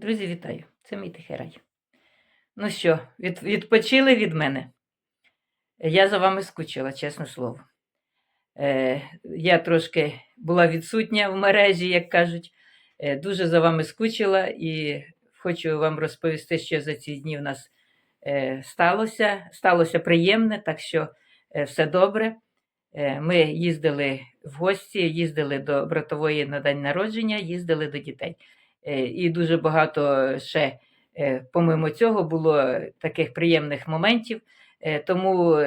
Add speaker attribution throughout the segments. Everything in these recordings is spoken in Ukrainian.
Speaker 1: Друзі, вітаю! Це мій тихий рай. Ну що, від, відпочили від мене? Я за вами скучила, чесне слово. Е, я трошки була відсутня в мережі, як кажуть. Е, дуже за вами скучила і хочу вам розповісти, що за ці дні в нас е, сталося. Сталося приємне, так що е, все добре. Е, ми їздили в гості, їздили до братової на день народження, їздили до дітей. Е, І дуже багато ще, е, помимо цього, було таких приємних моментів. Е, Тому,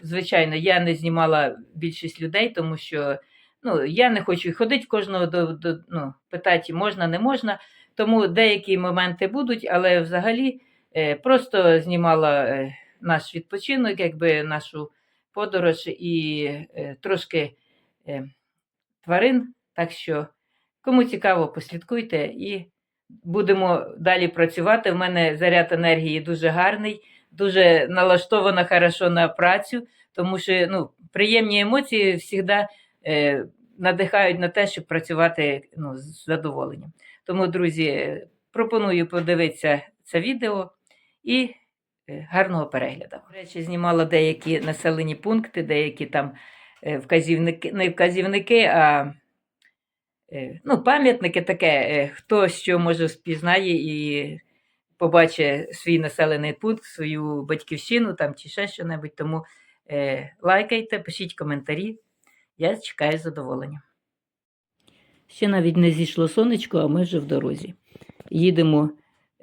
Speaker 1: звичайно, я не знімала більшість людей, тому що ну, я не хочу ходити кожного до, до ну, питати, можна, не можна. Тому деякі моменти будуть, але взагалі просто знімала наш відпочинок, якби нашу подорож і трошки тварин. Так що, кому цікаво, послідкуйте і будемо далі працювати. У мене заряд енергії дуже гарний, дуже налаштована хорошо на працю, тому що ну, приємні емоції завжди е, надихають на те, щоб працювати ну, з задоволенням. Тому, друзі, пропоную подивитися це відео і е, гарного перегляду. До речі, знімала деякі населені пункти, деякі там е, вказівники, не вказівники, а ну, пам'ятники таке, е, хто що може впізнає і побачить свій населений пункт, свою батьківщину там чи ще що-небудь. Тому е, лайкайте, пишіть коментарі. Я чекаю з задоволенням. Ще навіть не зійшло сонечко, а ми вже в дорозі. Їдемо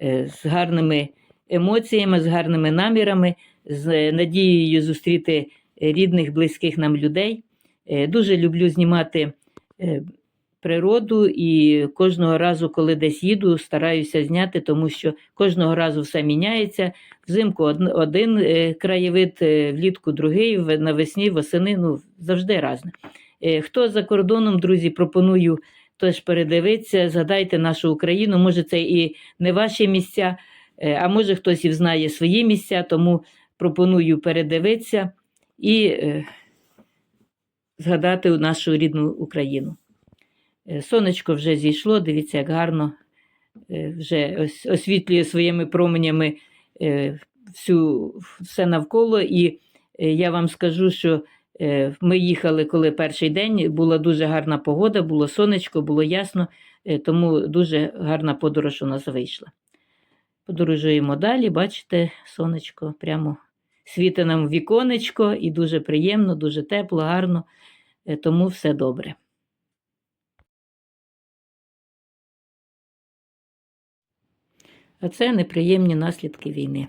Speaker 1: е, з гарними емоціями, з гарними намірами, з надією зустріти рідних, близьких нам людей. Е, Дуже люблю знімати е, природу і кожного разу, коли десь їду, стараюся зняти, тому що кожного разу все міняється. Взимку один е, краєвид, е, влітку другий, навесні, восени, ну завжди різне. Е, Хто за кордоном, друзі, пропоную теж передивитися, згадайте нашу Україну. Може, це і не ваші місця, а може хтось і знає свої місця, тому пропоную передивитися і згадати нашу рідну Україну. Е, Сонечко вже зійшло, дивіться, як гарно е, вже освітлює своїми променями е, всю, все навколо. І я вам скажу, що ми їхали, коли перший день, була дуже гарна погода, було сонечко, було ясно, тому дуже гарна подорож у нас вийшла. Подорожуємо далі, бачите, сонечко прямо світить нам віконечко, і дуже приємно, дуже тепло, гарно, тому все добре. А це неприємні наслідки війни.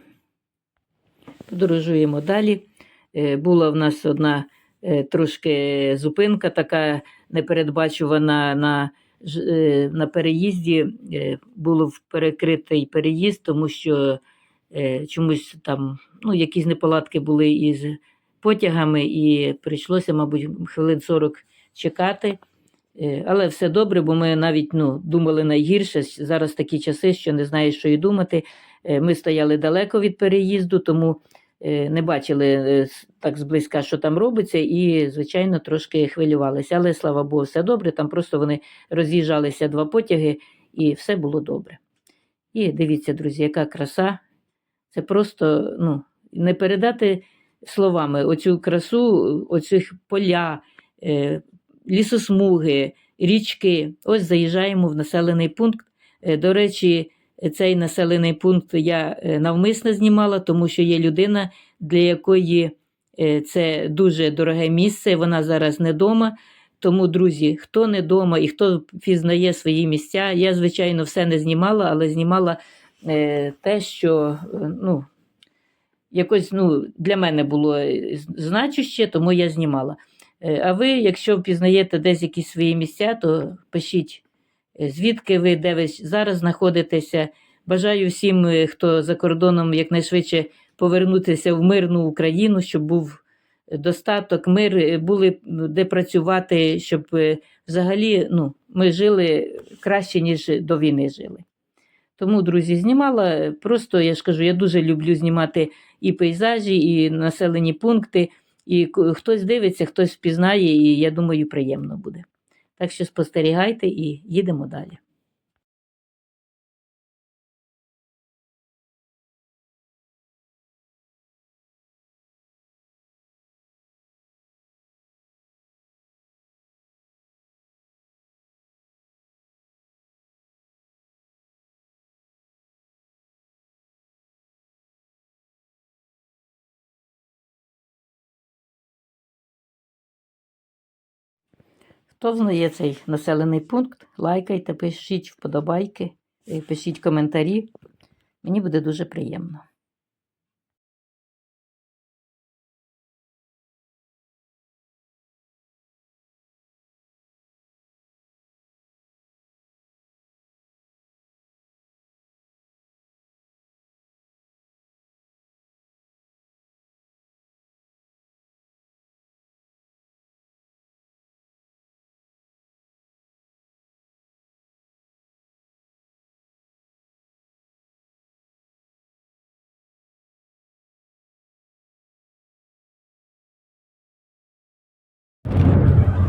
Speaker 1: Подорожуємо далі. Е, Була в нас одна е, трошки зупинка, така непередбачувана на, е, на переїзді. Було перекритий переїзд, тому що чомусь там ну, якісь неполадки були із потягами, і прийшлося, мабуть, хвилин 40 чекати. Е, Але все добре, бо ми навіть ну, думали найгірше. Зараз такі часи, що не знаєш, що і думати. Е, Ми стояли далеко від переїзду, тому е, не бачили так зблизька, що там робиться, і, звичайно, трошки хвилювалися. Але слава Богу, все добре. Там просто вони роз'їжджалися два потяги, і все було добре. І дивіться, друзі, яка краса. Це просто ну, не передати словами оцю красу, оцих поля, лісосмуги, річки. Ось заїжджаємо в населений пункт. Е, До речі, цей населений пункт я е, навмисно знімала, тому що є людина, для якої е, це дуже дороге місце, вона зараз не вдома. Тому, друзі, хто не вдома і хто пізнає свої місця, я, звичайно, все не знімала, але знімала те, що ну, якось ну, для мене було значуще, тому я знімала. Е, А ви, якщо впізнаєте десь якісь свої місця, то пишіть, е, звідки ви, де ви зараз знаходитеся. Бажаю всім, е, хто за кордоном якнайшвидше повернутися в мирну Україну, щоб був достаток, мир, були де працювати, щоб взагалі ну, ми жили краще, ніж до війни жили. Тому, друзі, знімала. Просто я ж кажу, я дуже люблю знімати і пейзажі, і населені пункти. І хтось дивиться, хтось впізнає, і я думаю, приємно буде. Так що спостерігайте і їдемо далі. Хто знає цей населений пункт, лайкайте, пишіть вподобайки, е, пишіть коментарі. Мені буде дуже приємно.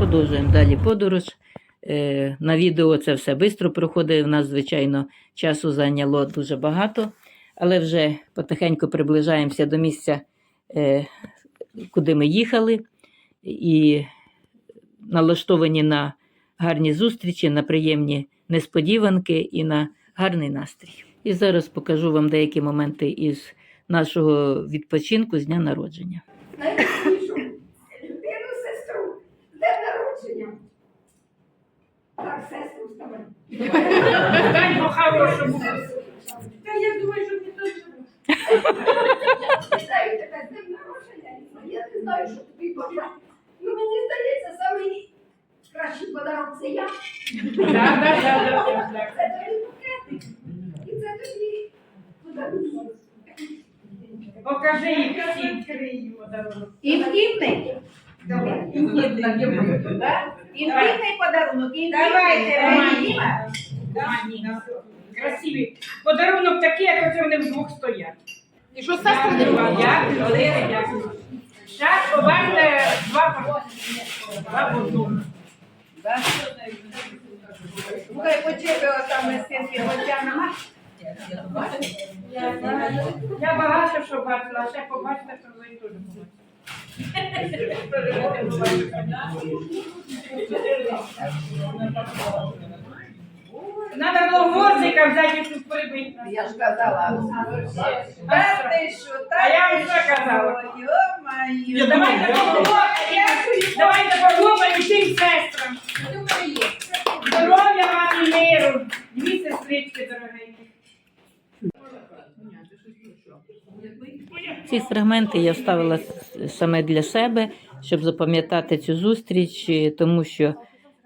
Speaker 1: Продовжуємо далі подорож. Е, На відео це все швидко проходить. У нас, звичайно, часу зайняло дуже багато, але вже потихеньку приближаємося до місця, е, куди ми їхали, і налаштовані на гарні зустрічі, на приємні несподіванки і на гарний настрій. І зараз покажу вам деякі моменти із нашого відпочинку з дня народження.
Speaker 2: найбільшу людину, сестру, з днем народження. Так, сестру
Speaker 3: Дай по-хорошому.
Speaker 2: Та я думаю, що не дуже. Вітаю тебе з днем народження. Я не знаю, що тобі бажати. Ну, мені здається, самий кращий подарунок це я. Це тобі букетик. І це тобі подарунок.
Speaker 3: Покажи їх всім крию подарунок.
Speaker 4: Інтимний?
Speaker 2: Давай.
Speaker 4: Інтимний подарунок, інтимний. Романі.
Speaker 3: Красивий. Подарунок такий, як оце вони вдвох стоять.
Speaker 4: І що сестра дарувала?
Speaker 3: Дякую, Валерія, дякую. Зараз побачите два по- два по одному.
Speaker 4: Слухай, почепи там на стінки Тетяна.
Speaker 3: Я багато що бачила, ще побачите, що ви теж Надо було гвоздика взяти тут прибити.
Speaker 4: Я ж казала.
Speaker 3: А
Speaker 4: ти що,
Speaker 3: А я що казала?
Speaker 4: Йо-моє.
Speaker 3: Давайте похлопаємо, давайте похлопаємо всім сестрам. Здоров'я вам і миру. Дві сестрички дорогенькі.
Speaker 1: Ці фрагменти я вставила с- саме для себе, щоб запам'ятати цю зустріч, е, тому що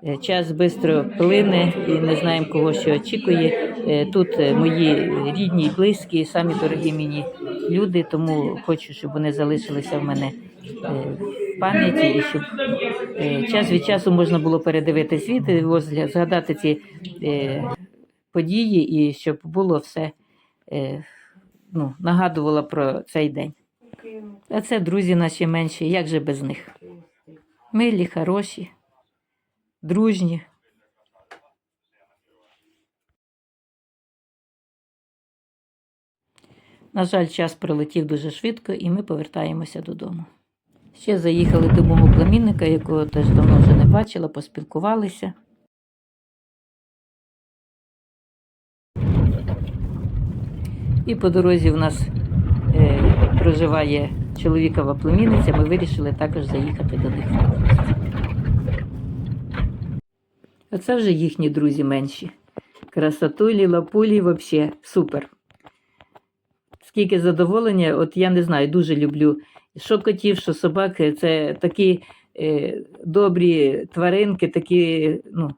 Speaker 1: е, час швидко плине і не знаємо, кого що очікує. Е, Тут мої рідні і близькі, самі дорогі мені люди, тому хочу, щоб вони залишилися в мене в пам'яті і щоб час від часу можна було передивити світ, згадати ці події і щоб було все. ну, нагадувала про цей день. А це друзі наші менші, як же без них? Милі, хороші, дружні. На жаль, час пролетів дуже швидко, і ми повертаємося додому. Ще заїхали до мого племінника, якого теж давно вже не бачила, поспілкувалися. І по дорозі в нас проживає чоловікова племінниця. Ми вирішили також заїхати до них. А це вже їхні друзі менші. Красотулі, лапулі, взагалі супер. Скільки задоволення, от я не знаю, дуже люблю що котів, що собаки. Це такі е, добрі тваринки, такі, ну,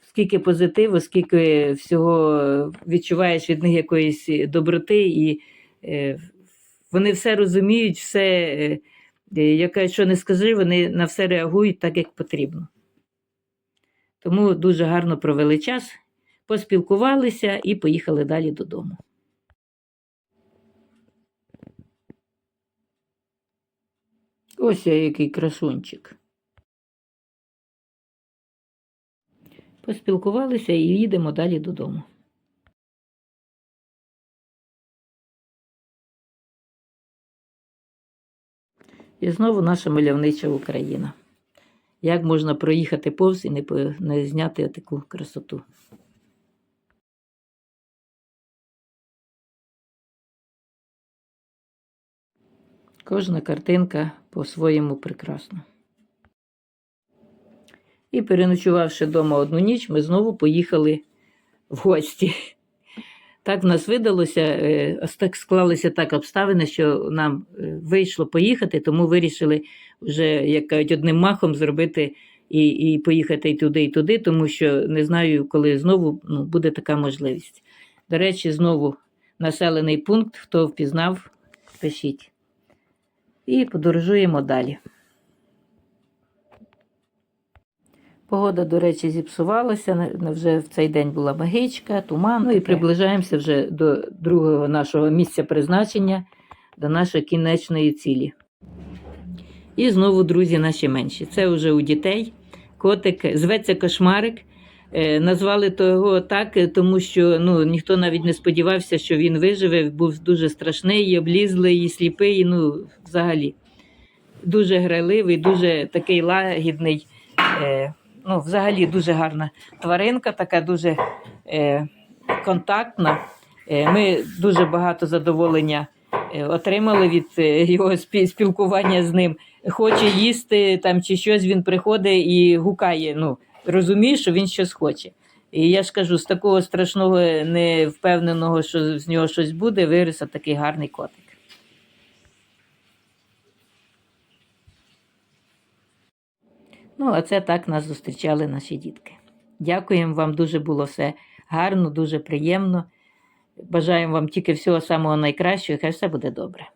Speaker 1: скільки позитиву, скільки всього відчуваєш від них якоїсь доброти, і е, вони все розуміють, все, е, е, що не скажи, вони на все реагують так, як потрібно. Тому дуже гарно провели час, поспілкувалися і поїхали далі додому. Ось я який красунчик. Поспілкувалися і їдемо далі додому. І знову наша мальовнича Україна. Як можна проїхати повз і не, не зняти таку красоту? Кожна картинка по-своєму прекрасна. І переночувавши вдома одну ніч, ми знову поїхали в гості. Так в нас видалося, е, так склалися так обставини, що нам е, вийшло поїхати, тому вирішили вже, як кажуть, одним махом зробити і, і поїхати і туди, і туди, тому що не знаю, коли знову ну, буде така можливість. До речі, знову населений пункт, хто впізнав, пишіть. І подорожуємо далі. Погода, до речі, зіпсувалася. Вже в цей день була магичка, туман. Ну і приближаємося вже до другого нашого місця призначення, до нашої кінечної цілі. І знову друзі наші менші. Це вже у дітей. Котик зветься кошмарик. Е, Назвали того так, е, тому що ну, ніхто навіть не сподівався, що він виживе. Був дуже страшний, і облізлий, і сліпий. Ну, взагалі, дуже грайливий, дуже такий лагідний. Ну, взагалі дуже гарна тваринка, така дуже е, контактна. Е, ми дуже багато задоволення е, отримали від е, його спі- спілкування з ним. Хоче їсти там чи щось, він приходить і гукає. Ну, розуміє, що він щось хоче. І я ж кажу, з такого страшного, невпевненого, що з нього щось буде, виріс такий гарний котик. Ну, а це так нас зустрічали наші дітки. Дякуємо вам, дуже було все гарно, дуже приємно. Бажаємо вам тільки всього самого найкращого, і хай все буде добре.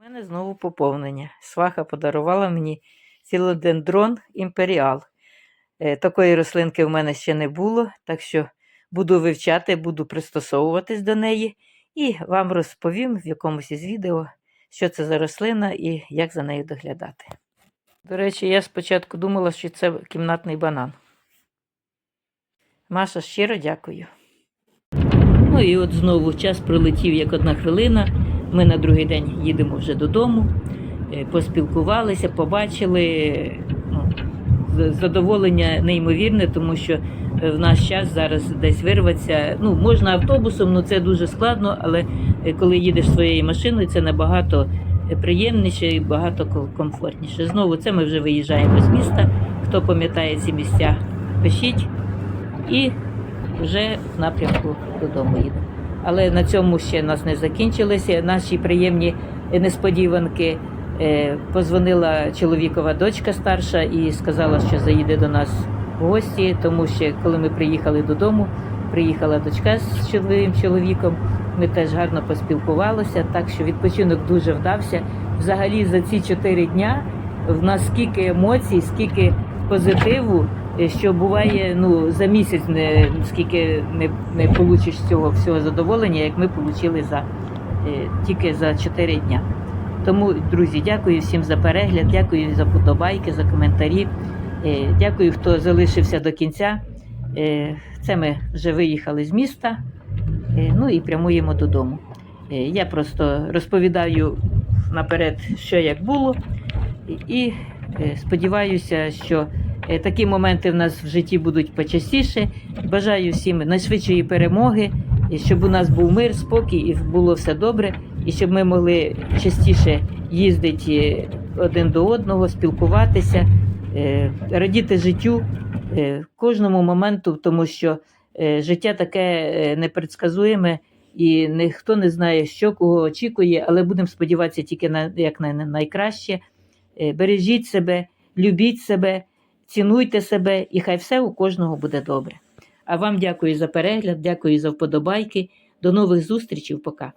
Speaker 1: У мене знову поповнення. Сваха подарувала мені цілодендрон імперіал. Е, Такої рослинки в мене ще не було, так що буду вивчати, буду пристосовуватись до неї і вам розповім в якомусь із відео, що це за рослина і як за нею доглядати. До речі, я спочатку думала, що це кімнатний банан. Маша, щиро дякую. Ну і от знову час пролетів як одна хвилина. Ми на другий день їдемо вже додому, Е, поспілкувалися, побачили. Ну, задоволення неймовірне, тому що е, в наш час зараз десь вирватися. Ну, можна автобусом, ну це дуже складно, але е, коли їдеш своєю машиною, це набагато е, приємніше і багато комфортніше. Знову це ми вже виїжджаємо з міста. Хто пам'ятає ці місця, пишіть і вже в напрямку додому їдемо. Але на цьому ще нас не закінчилися. Наші приємні е, несподіванки. Е, Позвонила чоловікова дочка старша і сказала, що заїде до нас гості, тому що коли ми приїхали додому, приїхала дочка з чоловіком чоловіком. Ми теж гарно поспілкувалися, так що відпочинок дуже вдався. Взагалі за ці чотири дня в нас скільки емоцій, скільки позитиву, е, що буває ну за місяць, не скільки не, не получиш цього всього задоволення, як ми отримали за е, тільки за чотири дня. Тому, друзі, дякую всім за перегляд, дякую за подобайки, за коментарі. Е, Дякую, хто залишився до кінця. Е, Це ми вже виїхали з міста, е, ну і прямуємо додому. Я просто розповідаю наперед, що як було, і- сподіваюся, що такі моменти в нас в житті будуть почастіше. Бажаю всім найшвидшої перемоги, щоб у нас був мир, спокій і було все добре, і щоб ми могли частіше їздити один до одного, спілкуватися, радіти життю е, кожному моменту, тому що е, життя таке е, непредсказуєме, і ніхто не знає, що кого очікує, але будемо сподіватися тільки на як на на найкраще. Е, Бережіть себе, любіть себе, цінуйте себе, і хай все у кожного буде добре. А вам дякую за перегляд, дякую за вподобайки. До нових зустрічей. Пока.